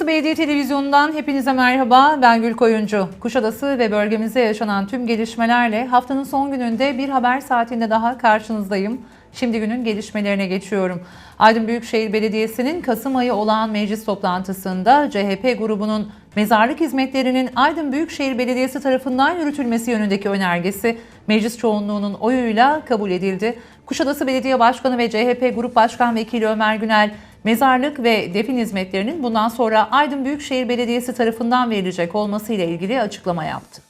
Kuşadası Belediye Televizyonu'ndan hepinize merhaba. Ben Gül Koyuncu. Kuşadası ve bölgemizde yaşanan tüm gelişmelerle haftanın son gününde bir haber saatinde daha karşınızdayım. Şimdi günün gelişmelerine geçiyorum. Aydın Büyükşehir Belediyesi'nin Kasım ayı olağan meclis toplantısında CHP grubunun mezarlık hizmetlerinin Aydın Büyükşehir Belediyesi tarafından yürütülmesi yönündeki önergesi meclis çoğunluğunun oyuyla kabul edildi. Kuşadası Belediye Başkanı ve CHP Grup Başkan Vekili Ömer Günel, mezarlık ve defin hizmetlerinin bundan sonra Aydın Büyükşehir Belediyesi tarafından verilecek olması ile ilgili açıklama yaptı.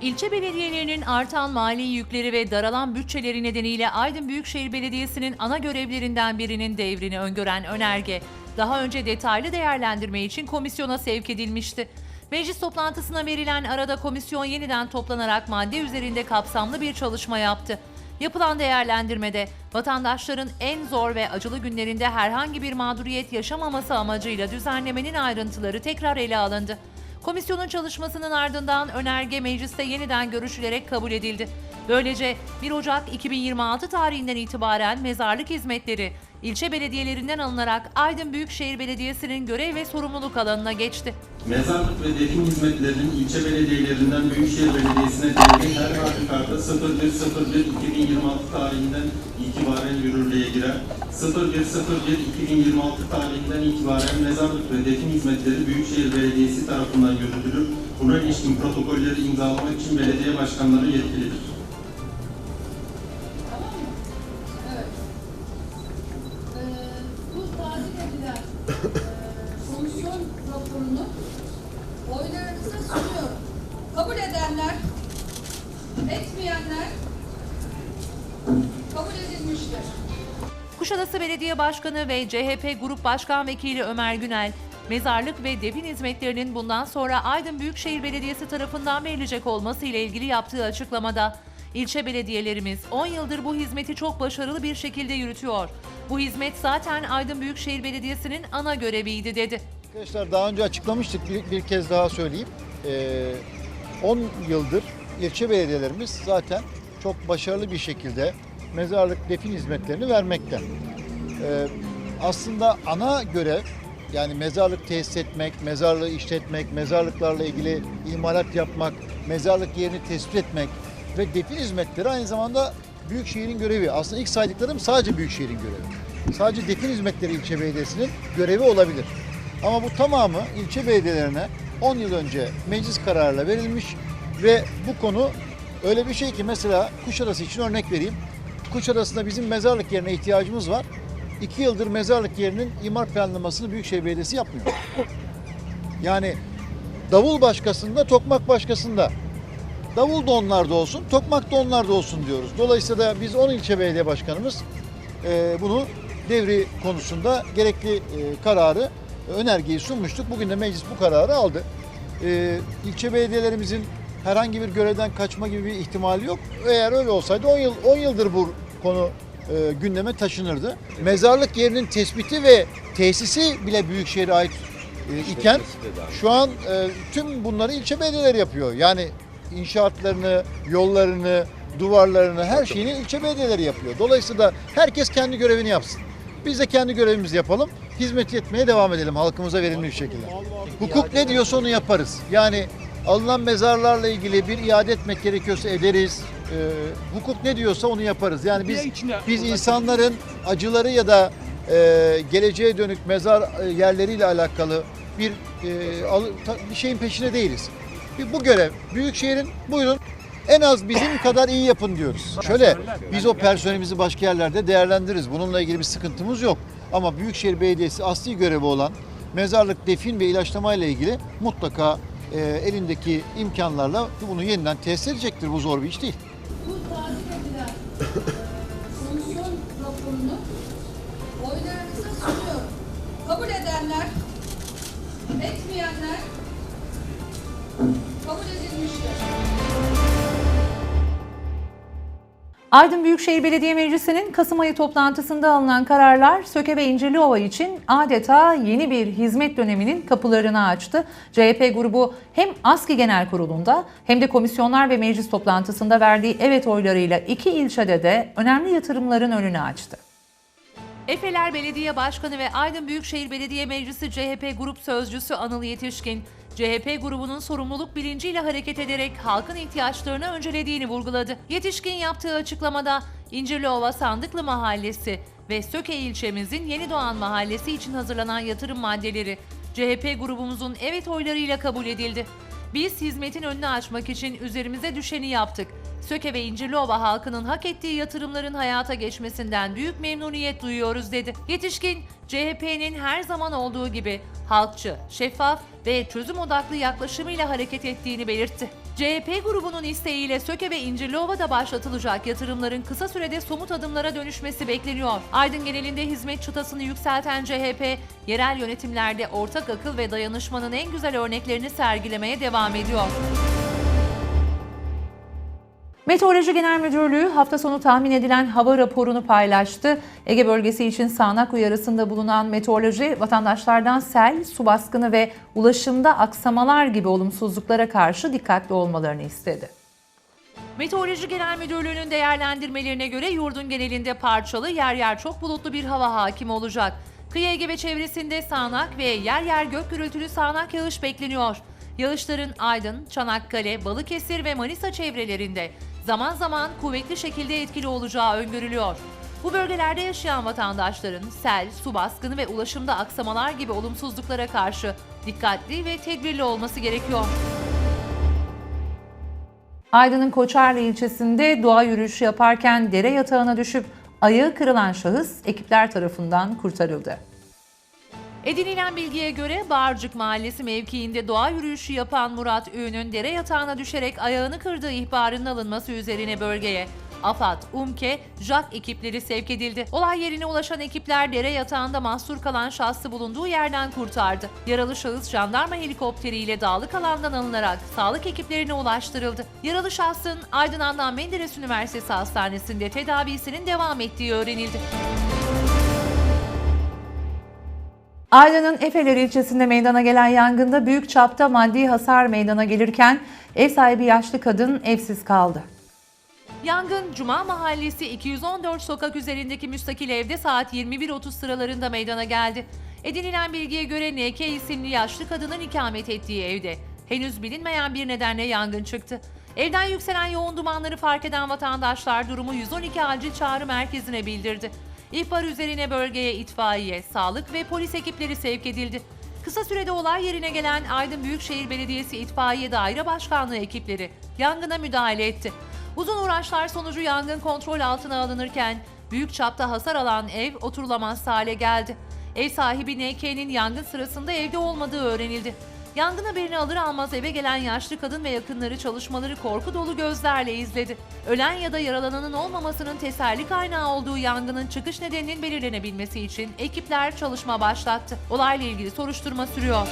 İlçe belediyelerinin artan mali yükleri ve daralan bütçeleri nedeniyle Aydın Büyükşehir Belediyesi'nin ana görevlerinden birinin devrini öngören önerge, daha önce detaylı değerlendirme için komisyona sevk edilmişti. Meclis toplantısına verilen arada komisyon yeniden toplanarak madde üzerinde kapsamlı bir çalışma yaptı. Yapılan değerlendirmede vatandaşların en zor ve acılı günlerinde herhangi bir mağduriyet yaşamaması amacıyla düzenlemenin ayrıntıları tekrar ele alındı. Komisyonun çalışmasının ardından önerge mecliste yeniden görüşülerek kabul edildi. Böylece 1 Ocak 2026 tarihinden itibaren mezarlık hizmetleri ilçe belediyelerinden alınarak Aydın Büyükşehir Belediyesi'nin görev ve sorumluluk alanına geçti. Mezarlık ve defin hizmetlerinin ilçe belediyelerinden Büyükşehir Belediyesi'ne devri her halükarda 01.01.2026 tarihinden itibaren yürürlüğe girer. 01.01.2026 tarihinden itibaren mezarlık ve defin hizmetleri Büyükşehir Belediyesi tarafından yürütülür. Buna ilişkin protokolleri imzalamak için belediye başkanları yetkilidir. Kuşadası Belediye Başkanı ve CHP Grup Başkan Vekili Ömer Günel, mezarlık ve defin hizmetlerinin bundan sonra Aydın Büyükşehir Belediyesi tarafından verilecek olması ile ilgili yaptığı açıklamada, ilçe belediyelerimiz 10 yıldır bu hizmeti çok başarılı bir şekilde yürütüyor. Bu hizmet zaten Aydın Büyükşehir Belediyesi'nin ana göreviydi dedi. Arkadaşlar daha önce açıklamıştık bir, kez daha söyleyeyim. Ee, 10 yıldır ilçe belediyelerimiz zaten çok başarılı bir şekilde mezarlık defin hizmetlerini vermekte. Ee, aslında ana görev yani mezarlık tesis etmek, mezarlığı işletmek, mezarlıklarla ilgili imalat yapmak, mezarlık yerini tespit etmek ve defin hizmetleri aynı zamanda Büyükşehir'in görevi. Aslında ilk saydıklarım sadece Büyükşehir'in görevi. Sadece defin hizmetleri ilçe belediyesinin görevi olabilir. Ama bu tamamı ilçe belediyelerine 10 yıl önce meclis kararıyla verilmiş ve bu konu öyle bir şey ki mesela Kuşadası için örnek vereyim. Kuşadası'nda bizim mezarlık yerine ihtiyacımız var. 2 yıldır mezarlık yerinin imar planlamasını Büyükşehir Belediyesi yapmıyor. Yani davul başkasında, tokmak başkasında. Davul da onlarda olsun, tokmak da onlarda olsun diyoruz. Dolayısıyla da biz 10 ilçe belediye başkanımız e, bunu devri konusunda gerekli e, kararı, e, önergeyi sunmuştuk. Bugün de meclis bu kararı aldı. E, ilçe belediyelerimizin herhangi bir görevden kaçma gibi bir ihtimali yok. Eğer öyle olsaydı 10 yıl 10 yıldır bu konu e, gündeme taşınırdı. Mezarlık yerinin tespiti ve tesisi bile Büyükşehir'e ait e, iken şu an e, tüm bunları ilçe belediyeleri yapıyor. Yani inşaatlarını, yollarını, duvarlarını, her şeyini ilçe belediyeleri yapıyor. Dolayısıyla herkes kendi görevini yapsın. Biz de kendi görevimizi yapalım. Hizmet etmeye devam edelim halkımıza verimli bir şekilde. Hukuk ne diyorsa onu yaparız. Yani alınan mezarlarla ilgili bir iade etmek gerekiyorsa ederiz. Ee, hukuk ne diyorsa onu yaparız. Yani biz biz insanların acıları ya da e, geleceğe dönük mezar e, yerleriyle alakalı bir e, al- ta- bir şeyin peşine değiliz. Bir bu görev Büyükşehir'in buyurun en az bizim kadar iyi yapın diyoruz. Şöyle biz o personelimizi başka yerlerde değerlendiririz. Bununla ilgili bir sıkıntımız yok. Ama Büyükşehir Belediyesi asli görevi olan mezarlık, defin ve ilaçlama ile ilgili mutlaka e, elindeki imkanlarla bunu yeniden tesis edecektir. Bu zor bir iş değil. Bu tazik edilen komisyon raporunu oylarınıza sunuyorum. Kabul edenler, etmeyenler kabul edilmiştir. Aydın Büyükşehir Belediye Meclisi'nin Kasım ayı toplantısında alınan kararlar Söke ve İncirliova için adeta yeni bir hizmet döneminin kapılarını açtı. CHP grubu hem ASKİ Genel Kurulu'nda hem de komisyonlar ve meclis toplantısında verdiği evet oylarıyla iki ilçede de önemli yatırımların önünü açtı. Efeler Belediye Başkanı ve Aydın Büyükşehir Belediye Meclisi CHP Grup Sözcüsü Anıl Yetişkin, CHP grubunun sorumluluk bilinciyle hareket ederek halkın ihtiyaçlarını öncelediğini vurguladı. Yetişkin yaptığı açıklamada İncirliova Sandıklı Mahallesi ve Söke ilçemizin Yeni Doğan Mahallesi için hazırlanan yatırım maddeleri CHP grubumuzun evet oylarıyla kabul edildi. Biz hizmetin önünü açmak için üzerimize düşeni yaptık. Söke ve İncirliova halkının hak ettiği yatırımların hayata geçmesinden büyük memnuniyet duyuyoruz dedi. Yetişkin, CHP'nin her zaman olduğu gibi halkçı, şeffaf ve çözüm odaklı yaklaşımıyla hareket ettiğini belirtti. CHP grubunun isteğiyle Söke ve İncirliova'da başlatılacak yatırımların kısa sürede somut adımlara dönüşmesi bekleniyor. Aydın genelinde hizmet çıtasını yükselten CHP, yerel yönetimlerde ortak akıl ve dayanışmanın en güzel örneklerini sergilemeye devam ediyor. Meteoroloji Genel Müdürlüğü hafta sonu tahmin edilen hava raporunu paylaştı. Ege bölgesi için sağanak uyarısında bulunan meteoroloji vatandaşlardan sel, su baskını ve ulaşımda aksamalar gibi olumsuzluklara karşı dikkatli olmalarını istedi. Meteoroloji Genel Müdürlüğü'nün değerlendirmelerine göre yurdun genelinde parçalı, yer yer çok bulutlu bir hava hakim olacak. Kıyı Ege ve çevresinde sağanak ve yer yer gök gürültülü sağanak yağış bekleniyor. Yağışların Aydın, Çanakkale, Balıkesir ve Manisa çevrelerinde zaman zaman kuvvetli şekilde etkili olacağı öngörülüyor. Bu bölgelerde yaşayan vatandaşların sel, su baskını ve ulaşımda aksamalar gibi olumsuzluklara karşı dikkatli ve tedbirli olması gerekiyor. Aydın'ın Koçarlı ilçesinde doğa yürüyüşü yaparken dere yatağına düşüp ayağı kırılan şahıs ekipler tarafından kurtarıldı. Edinilen bilgiye göre Bağırcık Mahallesi mevkiinde doğa yürüyüşü yapan Murat Ün'ün dere yatağına düşerek ayağını kırdığı ihbarının alınması üzerine bölgeye AFAD, UMKE, JAK ekipleri sevk edildi. Olay yerine ulaşan ekipler dere yatağında mahsur kalan şahsı bulunduğu yerden kurtardı. Yaralı şahıs jandarma helikopteriyle dağlık alandan alınarak sağlık ekiplerine ulaştırıldı. Yaralı şahsın Aydın Adnan Menderes Üniversitesi Hastanesi'nde tedavisinin devam ettiği öğrenildi. Aydın'ın Efeler ilçesinde meydana gelen yangında büyük çapta maddi hasar meydana gelirken ev sahibi yaşlı kadın evsiz kaldı. Yangın Cuma Mahallesi 214 sokak üzerindeki müstakil evde saat 21.30 sıralarında meydana geldi. Edinilen bilgiye göre NK isimli yaşlı kadının ikamet ettiği evde henüz bilinmeyen bir nedenle yangın çıktı. Evden yükselen yoğun dumanları fark eden vatandaşlar durumu 112 acil çağrı merkezine bildirdi. İhbar üzerine bölgeye itfaiye, sağlık ve polis ekipleri sevk edildi. Kısa sürede olay yerine gelen Aydın Büyükşehir Belediyesi İtfaiye Daire Başkanlığı ekipleri yangına müdahale etti. Uzun uğraşlar sonucu yangın kontrol altına alınırken büyük çapta hasar alan ev oturulamaz hale geldi. Ev sahibi NK'nin yangın sırasında evde olmadığı öğrenildi. Yangın haberini alır almaz eve gelen yaşlı kadın ve yakınları çalışmaları korku dolu gözlerle izledi. Ölen ya da yaralananın olmamasının teselli kaynağı olduğu yangının çıkış nedeninin belirlenebilmesi için ekipler çalışma başlattı. Olayla ilgili soruşturma sürüyor.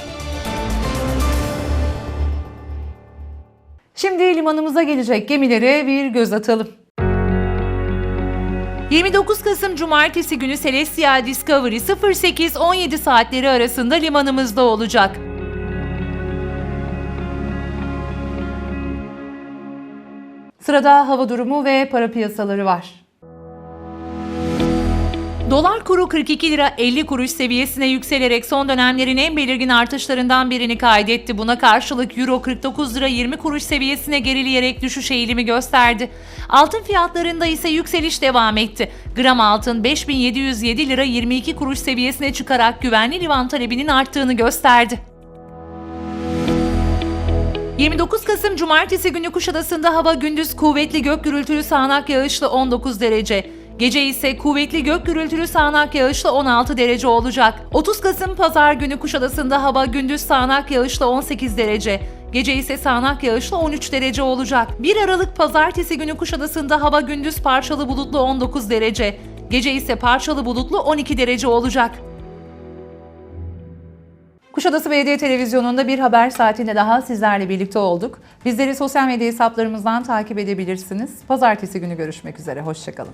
Şimdi limanımıza gelecek gemilere bir göz atalım. 29 Kasım Cumartesi günü Celestial Discovery 08-17 saatleri arasında limanımızda olacak. Sırada hava durumu ve para piyasaları var. Dolar kuru 42 lira 50 kuruş seviyesine yükselerek son dönemlerin en belirgin artışlarından birini kaydetti. Buna karşılık Euro 49 lira 20 kuruş seviyesine gerileyerek düşüş eğilimi gösterdi. Altın fiyatlarında ise yükseliş devam etti. Gram altın 5707 lira 22 kuruş seviyesine çıkarak güvenli liman talebinin arttığını gösterdi. 29 Kasım Cumartesi günü Kuşadası'nda hava gündüz kuvvetli gök gürültülü sağanak yağışlı 19 derece. Gece ise kuvvetli gök gürültülü sağanak yağışlı 16 derece olacak. 30 Kasım Pazar günü Kuşadası'nda hava gündüz sağanak yağışlı 18 derece. Gece ise sağanak yağışlı 13 derece olacak. 1 Aralık Pazartesi günü Kuşadası'nda hava gündüz parçalı bulutlu 19 derece. Gece ise parçalı bulutlu 12 derece olacak. Kuşadası Belediye Televizyonu'nda bir haber saatinde daha sizlerle birlikte olduk. Bizleri sosyal medya hesaplarımızdan takip edebilirsiniz. Pazartesi günü görüşmek üzere. Hoşçakalın.